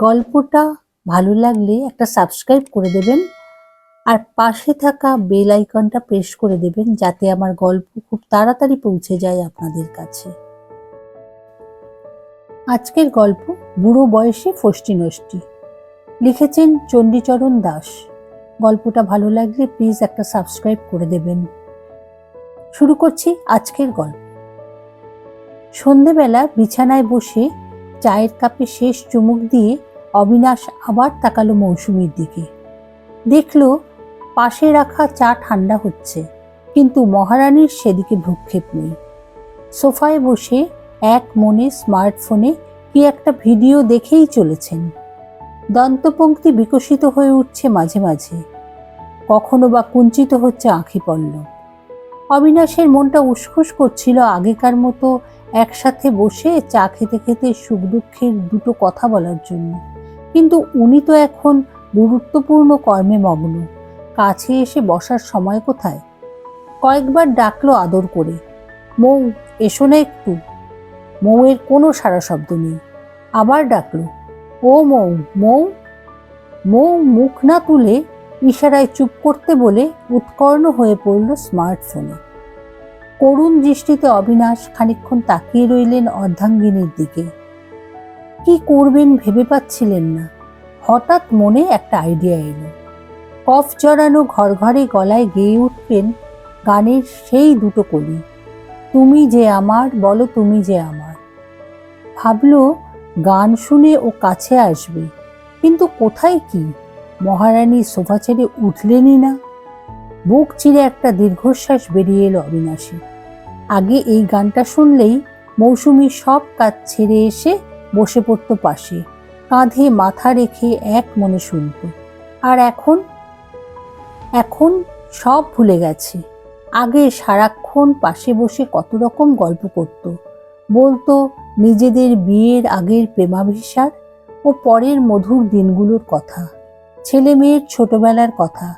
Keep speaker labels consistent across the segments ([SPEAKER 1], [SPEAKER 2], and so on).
[SPEAKER 1] গল্পটা ভালো লাগলে একটা সাবস্ক্রাইব করে দেবেন আর পাশে থাকা বেল আইকনটা প্রেস করে দেবেন যাতে আমার গল্প খুব তাড়াতাড়ি পৌঁছে যায় আপনাদের কাছে। আজকের গল্প, বুড়ো বয়সে ফষ্টি নষ্টি। লিখেছেন চণ্ডীচরণ দাস। গল্পটা ভালো লাগলে প্লিজ একটা সাবস্ক্রাইব করে দেবেন। শুরু করছি আজকের গল্প। সন্ধেবেলা বিছানায় বসে চায়ের কাপে শেষ চুমুক দিয়ে অবিনাশ আবার তাকালো মৌসুমীর দিকে। দেখল পাশে রাখা চা ঠান্ডা হচ্ছে, কিন্তু মহারানীর সেদিকে ভ্রুক্ষেপ নেই। সোফায় বসে এক মনে স্মার্টফোনে কি একটা ভিডিও দেখেই চলেছেন। দন্তপঙ্ক্তি বিকশিত হয়ে উঠছে মাঝে মাঝে। কখনো বা কুঞ্চিত হচ্ছে আঁখি পল্লব অবিনাশের মনটা উসখুস করছিল আগেকার মতো একসাথে বসে চা খেতে খেতে সুখ দুঃখের দুটো কথা বলার জন্য। কিন্তু উনি তো এখন গুরুত্বপূর্ণ কর্মে মগ্ন। কাছে এসে বসার সময় কোথায়? কয়েকবার ডাকলো আদর করে, মৌ, এসো না একটু। মৌয়ের কোনো সারা শব্দ নেই। আবার ডাকলো, ও মৌ মৌ। মৌ মুখ না তুলে ইশারায় চুপ করতে বলে উৎকর্ণ হয়ে পড়ল স্মার্টফোনে। করুণ দৃষ্টিতে অবিনাশ খানিকক্ষণ তাকিয়ে রইলেন অর্ধাঙ্গিনীর দিকে। কি করবেন ভেবে পাচ্ছিলেন না। হঠাৎ মনে একটা আইডিয়া এলো। কফ জড়ানো ঘর ঘরে গলায় গেয়ে উঠবেন গানের সেই দুটো কলি। তুমি যে আমার, বলো তুমি যে আমার। ভাবলো, গান শুনে ও কাছে আসবে, কিন্তু কোথায় কি? মহারানী সোফা ছেড়ে উঠলেনই না। বুক চিরে একটা দীর্ঘশ্বাস বেরিয়ে এলো অবিনাশী। আগে এই গানটা শুনলেই মৌসুমি সব কাজ ছেড়ে এসে বসে পড়তো পাশে। কাঁধে মাথা রেখে এক মনে শুনত। আর এখন? এখন সব ভুলে গেছে। আগে সারাক্ষণ পাশে বসে কত রকম গল্প করত। বলতো, নিজেদের বিয়ের আগের প্রেমাভিসার ও পরের মধুর দিনগুলোর কথা। ছেলে মেয়ের ছোটবেলার কথা।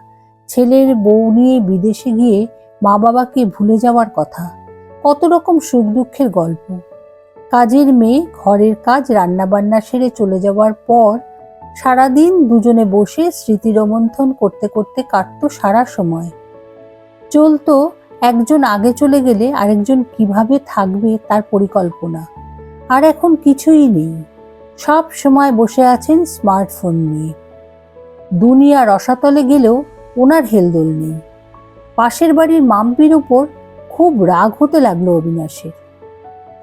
[SPEAKER 1] ছেলের বউ নিয়ে বিদেশে গিয়ে মা বাবাকে ভুলে যাওয়ার কথা। কত রকম সুখ দুঃখের গল্প। কাজের মেয়ে ঘরের কাজ রান্নাবান্না সেরে চলে যাওয়ার পর সারাদিন দুজনে বসে স্মৃতি রোমন্থন করতে করতে কাটতো সারা সময়। চলতো একজন আগে চলে গেলে আরেকজন কীভাবে থাকবে তার পরিকল্পনা। আর এখন কিছুই নেই। সব সময় বসে আছেন স্মার্টফোন নিয়ে। দুনিয়া রসাতলে গেলেও ওনার হেলদোল নেই। পাশের বাড়ির মাম্পির উপর খুব রাগ হতে লাগল অবিনাশের।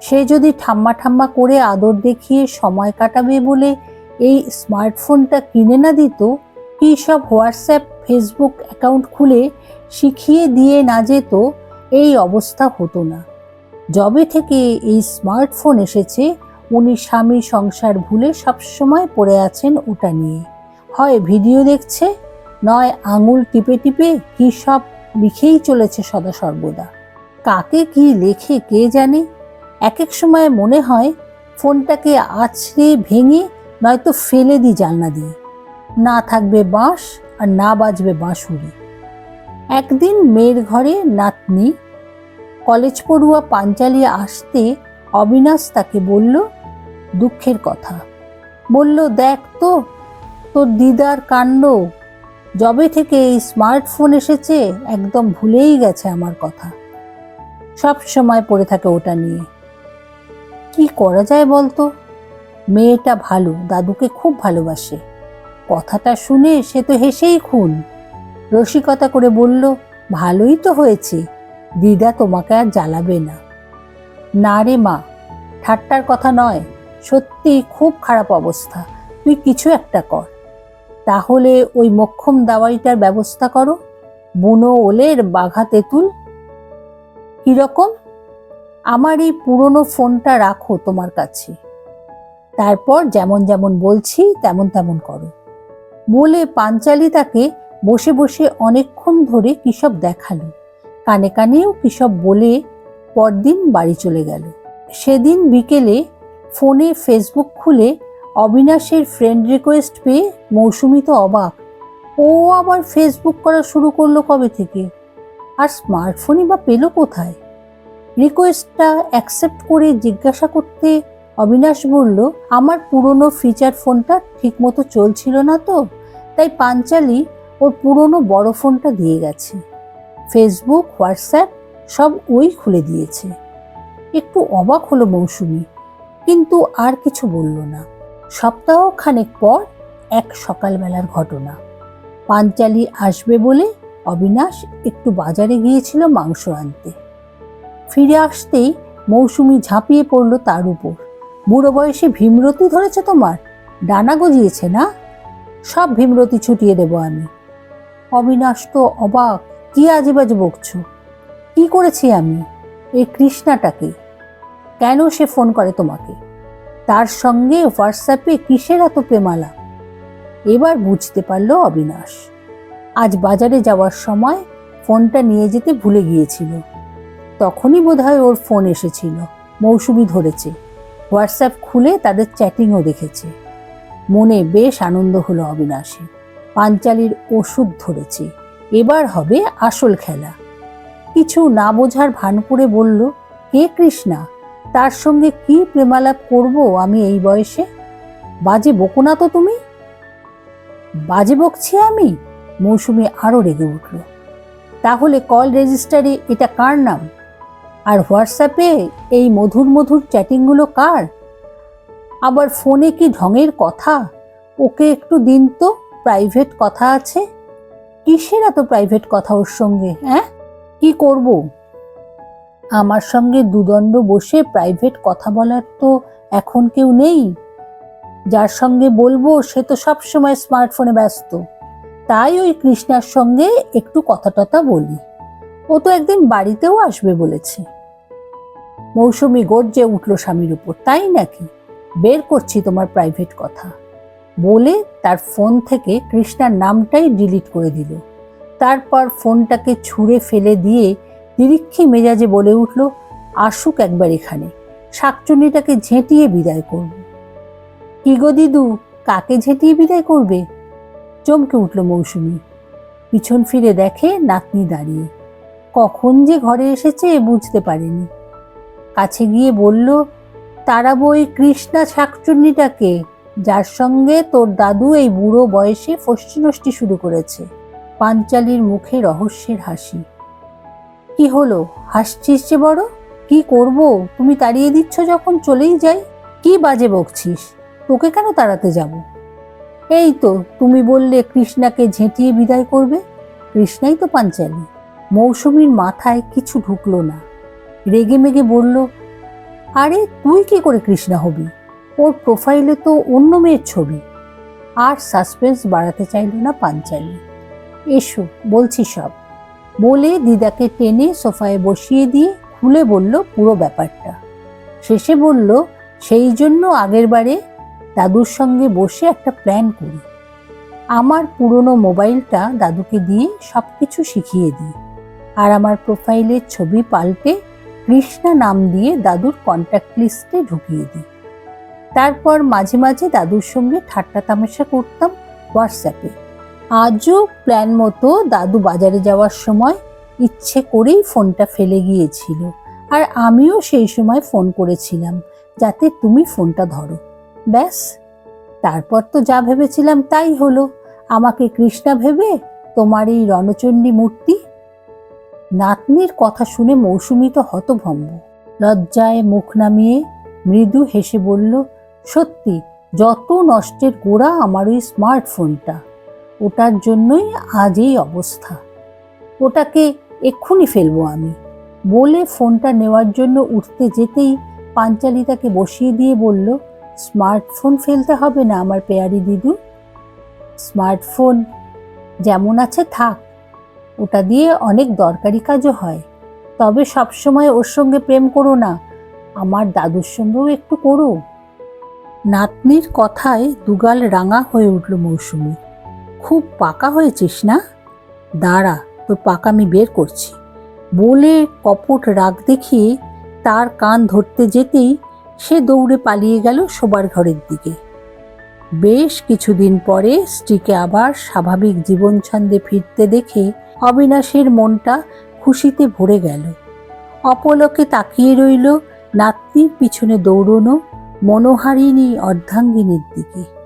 [SPEAKER 1] সে যদি ঠাম্মা ঠাম্মা করে আদর দেখিয়ে সময় কাটাবে বলে এই স্মার্টফোনটা কিনে না দিত, কি সব হোয়াটসঅ্যাপ, ফেসবুক অ্যাকাউন্ট খুলে শিখিয়ে দিয়ে না যেত, এই অবস্থা হতো না। যবে থেকে এই স্মার্টফোন এসেছে, উনি স্বামী সংসার ভুলে সবসময় পড়ে আছেন ওটা নিয়ে। হয় ভিডিও দেখছে, নয় আঙুল টিপে টিপে কী সব লিখেই চলেছে সদা সর্বদা। কাকে কি লেখে কে জানে? এক এক সময় মনে হয় ফোনটাকে আছড়ে ভেঙে নয়তো ফেলে দিই জানলা দিয়ে। না থাকবে বাঁশ আর না বাজবে বাঁশুরি একদিন মেয়ের ঘরে নাতনি কলেজ পড়ুয়া পাঞ্চালি আসতে অবিনাশ তাকে বলল, দুঃখের কথা। বলল, দেখ তো, তোর দিদার কাণ্ড। যবে থেকে এই স্মার্টফোন এসেছে, একদম ভুলেই গেছে আমার কথা। সব সময় পড়ে থাকে ওটা নিয়ে। কি করা যায় বলতো? মেয়েটা ভালো, দাদুকে খুব ভালোবাসে। কথাটা শুনে সে তো হেসেই খুন। রসিকতা করে বলল, ভালোই তো হয়েছে, দিদা তোমাকে আর জ্বালাবে না। না রে মা, ঠাট্টার কথা নয়, সত্যি খুব খারাপ অবস্থা, তুই কিছু একটা কর। তাহলে ওই মক্ষম দাওয়াইটার ব্যবস্থা করো, বুনো ওলের বাঘা তেঁতুল। কীরকম? আমার এই পুরনো ফোনটা রাখো তোমার কাছে। তারপর যেমন যেমন বলছি, তেমন তেমন করো। বলে পাঞ্চালি তাকে বসে বসে অনেকক্ষণ ধরে কিসব দেখাল। কানে কানেও কিসব বলে পরদিন বাড়ি চলে গেল। সেদিন বিকেলে ফোনে ফেসবুক খুলে অবিনাশের ফ্রেন্ড রিকোয়েস্ট পেয়ে মৌসুমি তো অবাক। ও আবার ফেসবুক করা শুরু করল কবে থেকে? আর স্মার্টফোনই বা পেল কোথায়? রিকোয়েস্টটা অ্যাকসেপ্ট করে জিজ্ঞাসা করতে অবিনাশ বলল, আমার পুরনো ফিচার ফোনটা ঠিকমতো চলছিল না তো, তাই পাঞ্চালি ওর পুরনো বড় ফোনটা দিয়ে গেছে। ফেসবুক হোয়াটসঅ্যাপ সব ওই খুলে দিয়েছে। একটু অবাক হলো মৌসুমি, কিন্তু আর কিছু বলল না। সপ্তাহ খানেক পর এক সকালবেলার ঘটনা। পাঞ্চালি আসবে বলে অবিনাশ একটু বাজারে গিয়েছিল মাংস আনতে। ফিরে আসতেই মৌসুমি ঝাঁপিয়ে পড়ল তার উপর। বুড়ো বয়সে ভীমরতি ধরেছে তোমার? ডানা গজিয়েছে না? সব ভীমরতি ছুটিয়ে দেব আমি। অবিনাশ তো অবাক, কি আজে বাজে বকছো? কি করেছি আমি? এই কৃষ্ণাটাকে। কেন সে ফোন করে তোমাকে? তার সঙ্গে হোয়াটসঅ্যাপে কিসের এত প্রেমালা? এবার বুঝতে পারল অবিনাশ। আজ বাজারে যাওয়ার সময় ফোনটা নিয়ে যেতে ভুলে গিয়েছিল। তখনই বোধহয় ওর ফোন এসেছিল। মৌসুমি ধরেছে। হোয়াটসঅ্যাপ খুলে তাদের চ্যাটিংও দেখেছে। মনে বেশ আনন্দ হলো অবিনাশে পাঞ্চালির ওষুধ ধরেছে। এবার হবে আসল খেলা। কিছু না বোঝার ভান করে বলল কে কৃষ্ণা, তার সঙ্গে কি প্রেমালাপ করব আমি এই বয়সে? বাজে বকো না তো তুমি? বাজে বকছি আমি? মৌসুমি আরও রেগে উঠল। তাহলে কল রেজিস্টারে এটা কার নাম? আর হোয়াটসঅ্যাপে এই মধুর মধুর চ্যাটিংগুলো কার? আবার ফোনে কি ঢঙের কথা? ওকে একটু দিন তো প্রাইভেট কথা আছে। কিসের এত প্রাইভেট কথা ওর সঙ্গে হ্যাঁ? কি করব? আমার সঙ্গে দুদণ্ড বসে প্রাইভেট কথা বলার তো এখন কেউ নেই। যার সঙ্গে বলব, সে তো সবসময় স্মার্টফোনে ব্যস্ত। তাই ওই কৃষ্ণার সঙ্গে একটু কথা টথা বলি। ও তো একদিন বাড়িতেও আসবে বলেছে। মৌসুমি গর্জে উঠল স্বামীর উপর, তাই নাকি? বের করছি তোমার প্রাইভেট কথা। বলে তার ফোন থেকে কৃষ্ণার নামটাই ডিলিট করে দিল। তারপর ফোনটাকে ছুঁড়ে ফেলে দিয়ে নিরীক্ষী মেজাজে বলে উঠল, আসুক একবার এখানে, শাকচুন্নিটাকে ঝেঁটিয়ে বিদায় করব। কি গো দিদু, কাকে ঝেঁটিয়ে বিদায় করবে? চমকে উঠল মৌসুমি। পিছন ফিরে দেখে নাতনি দাঁড়িয়ে। কখন যে ঘরে এসেছে বুঝতে পারেনি। কাছে গিয়ে বলল, তারা বই কৃষ্ণা শাকচুন্নিটাকে, যার সঙ্গে তোর দাদু এই বুড়ো বয়সে ফষ্টি নষ্টি শুরু করেছে। পাঞ্চালির মুখে রহস্যের হাসি। কি হলো? হাসছিস যে বড়? কি করব? তুমি তাড়িয়ে দিচ্ছ যখন চলেই যাই? কি বাজে বকছিস? তোকে কেন তাড়াতে যাব? এই তো, তুমি বললে কৃষ্ণাকে ঝেঁটিয়ে বিদায় করবে? কৃষ্ণাই তো পাঞ্চালি। মৌসুমীর মাথায় কিছু ঢুকলো না। রেগে মেগে বলল, আরে, তুই কি করে কৃষ্ণা হবি? ওর প্রোফাইলে তো অন্য মেয়ের ছবি। আর সাসপেন্স বাড়াতে চাইল না পাঞ্চালি। এসো, বলছি সব। বলে দিদাকে টেনে সোফায় বসিয়ে দিয়ে খুলে বলল পুরো ব্যাপারটা। শেষে বলল, সেই জন্য আগেরবারে দাদুর সঙ্গে বসে একটা প্ল্যান করি। আমার পুরনো মোবাইলটা দাদুকে দিয়ে সব কিছু শিখিয়ে দিই। আর আমার প্রোফাইলের ছবি পাল্টে কৃষ্ণা নাম দিয়ে দাদুর কন্ট্যাক্ট লিস্টে ঢুকিয়ে দিই। তারপর মাঝে মাঝে দাদুর সঙ্গে ঠাট্টা তামাশা করতাম হোয়াটসঅ্যাপে আজও প্ল্যান মতো দাদু বাজারে যাওয়ার সময় ইচ্ছে করেই ফোনটা ফেলে গিয়েছিল আর আমিও সেই সময় ফোন করেছিলাম, যাতে তুমি ফোনটা ধরো। ব্যাস, তারপর তো যা ভেবেছিলাম তাই হলো। আমাকে কৃষ্ণা ভেবে তোমার এই রণচণ্ডী মূর্তি নাতনির কথা শুনে মৌসুমি তো হতভম্ব। লজ্জায় মুখ নামিয়ে মৃদু হেসে বলল, সত্যি, যত নষ্টের গোড়া আমার ওই স্মার্টফোনটা। ওটার জন্যই আজ এই অবস্থা। ওটাকে এক্ষুনি ফেলব আমি। বলে ফোনটা নেওয়ার জন্য উঠতে যেতেই পাঞ্চালি তাকে বসিয়ে দিয়ে বলল, স্মার্টফোন ফেলতে হবে না আমার পেয়ারি দিদু। স্মার্টফোন যেমন আছে থাক ওটা দিয়ে অনেক দরকারি কাজও হয়। তবে সবসময় ওর সঙ্গে প্রেম করো না। আমার দাদুর সঙ্গেও একটু করো। নাতনির কথায় দুগাল রাঙা হয়ে উঠল মৌসুমি। খুব পাকা হয়েছিস না? দাঁড়া, তোর পাকা আমি বের করছি। বলে কপট রাগ দেখিয়ে তার কান ধরতে যেতেই সে দৌড়ে পালিয়ে গেল শোবার ঘরের দিকে। বেশ কিছুদিন পরে স্ত্রীকে আবার স্বাভাবিক জীবন ছন্দে ফিরতে দেখে অবিনাশের মনটা খুশিতে ভরে গেল। অপলকে তাকিয়ে রইল নাতনির পিছনে দৌড়নো মনোহারিণী অর্ধাঙ্গিনীর দিকে।